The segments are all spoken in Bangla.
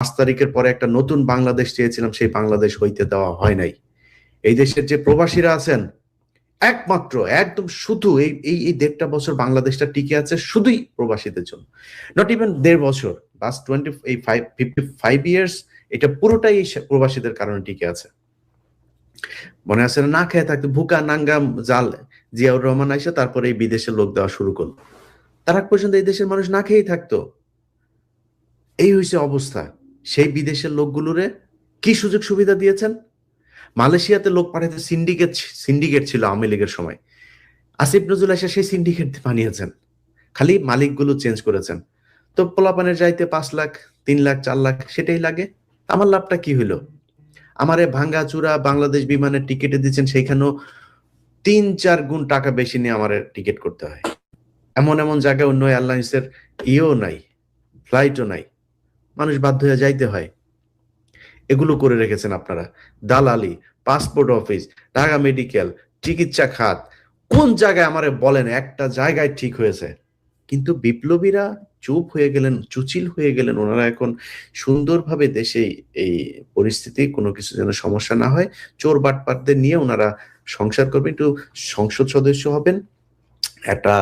পাঁচ তারিখের পরে একটা নতুন বাংলাদেশ চেয়েছিলাম, সেই বাংলাদেশ হইতে দেওয়া হয় নাই। এই দেশের যে প্রবাসীরা আছেন, একমাত্র, একদম শুধু এই এই এই দেড়টা বছর বাংলাদেশটা টিকে আছে শুধুই প্রবাসীদের জন্য। নট ইভেন দেড় বছর লাস্ট টোয়েন্টি এই ফাইভ ফিফটি ফাইভ ইয়ার্স এটা পুরোটাই প্রবাসীদের কারণে টিকে আছে। মনে আছে না খেয়ে থাকতো, ভুকা নাঙ্গাম জাল জিয়াউর রহমান আইসা তারপরে এই বিদেশের লোক দেওয়া শুরু করল। তার আগ পর্যন্ত এই দেশের মানুষ না খেয়েই থাকতো। এই হয়েছে অবস্থা। সেই বিদেশের লোকগুলোরে কি সুযোগ সুবিধা দিয়েছেন? মালয়েশিয়াতে লোক পাঠাতে সিন্ডিকেট সিন্ডিকেট ছিল আওয়ামী লীগের সময়। আসিফ নজরুল এসে সেই সিন্ডিকেট বানিয়েছেন। খালি মালিকগুলো চেঞ্জ করেছেন। তো পোলাপানের যাইতে পাঁচ লাখ, তিন লাখ, চার লাখ সেটাই লাগে। আমার লাভটা কি হইল? আমারে ভাঙ্গা চূড়া বাংলাদেশ বিমানের টিকিটে দিচ্ছেন, সেইখানেও তিন, চার গুণ টাকা বেশি নিয়ে আমার টিকিট করতে হয়। এমন এমন জায়গায় অন্য এয়ারলাইন্সের ইয়েও নাই ফ্লাইটও নাই। মানুষ বাধ্য হয়ে যাইতে হয়। এগুলো করে রেখেছেন আপনারা। দালালি পাসপোর্ট অফিস ঢাকা মেডিকেল চিকিৎসা খাত, কোন জায়গায় আমারে বলেন একটা জায়গায় ঠিক হয়েছে। কিন্তু বিপ্লবীরা চুপ হয়ে গেলেন, চুচিল হয়ে গেলেন। ওনারা এখন সুন্দরভাবে দেশে এই পরিস্থিতি কোনো কিছু যেন সমস্যা না হয়, চোর বাটপাটদের নিয়ে ওনারা সংসার করবেন। একটু সংসদ সদস্য হবেন, একটা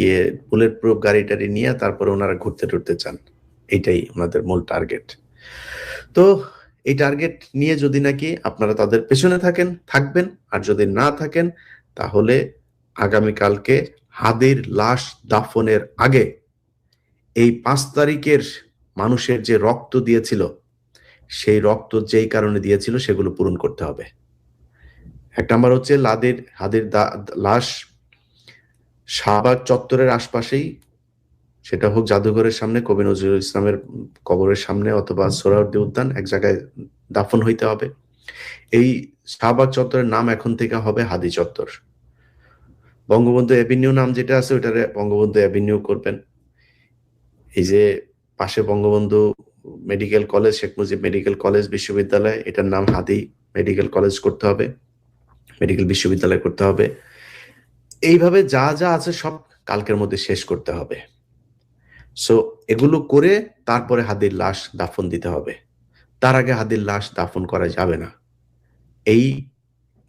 ইয়ে বুলেট প্রুফ গাড়ি টাড়ি নিয়ে তারপরে ওনারা ঘুরতে টুরতে চান। এইটাই ওনাদের মূল টার্গেট তো এই টার্গেট নিয়ে যদি নাকি আপনারা তাদের পেছনে থাকেন, থাকবেন, আর যদি না থাকেন, তাহলে আগামীকালকে হাদির লাশ দাফনের আগে এই পাঁচ তারিখের মানুষের যে রক্ত দিয়েছিল, সেই রক্ত যেই কারণে দিয়েছিল, সেগুলো পূরণ করতে হবে। এক নাম্বার হচ্ছে লাদের, হাদির লাশ শাহবাগ চত্বরের আশপাশেই সেটা হোক জাদুঘরের সামনে কবি নজরুল ইসলামের কবরের সামনে অথবা সোহরাওয়ার্দী উদ্যান এক জায়গায় দাফন হইতে হবে। এই শাহবাগ চত্বরের নাম এখন থেকে হবে হাদি চত্বর। বঙ্গবন্ধু অ্যাভিনিউ নাম যেটা আছে ওইটারে বঙ্গবন্ধু অ্যাভিনিউ করবেন। এই যে পাশে Bangabandhu medical college Sheikh Mujib medical college বিশ্ববিদ্যালয় এটার নাম হাদি মেডিকেল কলেজ করতে হবে মেডিকেল বিশ্ববিদ্যালয় করতে হবে। এইভাবে যা যা আছে সব কালকের মধ্যে শেষ করতে হবে। সো এগুলো করে তারপরে হাদির লাশ দাফন দিতে হবে। তার আগে হাদির লাশ দাফন করা যাবে না। এই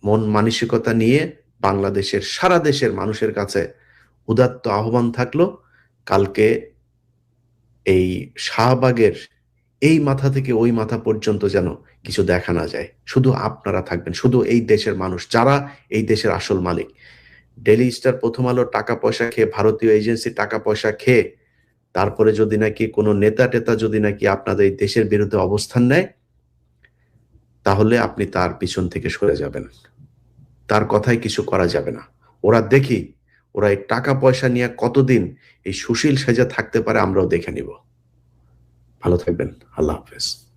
মন মানসিকতা নিয়ে বাংলাদেশের, সারা দেশের মানুষের কাছে উদাত্ত আহ্বান থাকল, কালকে এই শাহবাগের এই মাথা থেকে ওই মাথা পর্যন্ত যেন কিছু দেখা না যায়। শুধু আপনারা থাকবেন, শুধু এই দেশের মানুষ, যারা এই দেশের আসল মালিক। ডেলি স্টার প্রথম আলো টাকা পয়সা খেয়ে, ভারতীয় এজেন্সি টাকা পয়সা খেয়ে তারপরে যদি নাকি কোনো নেতা টেতা যদি নাকি আপনাদের এই দেশের বিরুদ্ধে অবস্থান নেয়, তাহলে আপনি তার পিছন থেকে সরে যাবেন। তার কথায় কিছু করা যাবে না। ওরা দেখি, ওরা এই টাকা পয়সা নিয়ে কতদিন এই সুশীল সেজা থাকতে পারে আমরাও দেখে নিব। ভালো থাকবেন। আল্লাহ হাফেজ।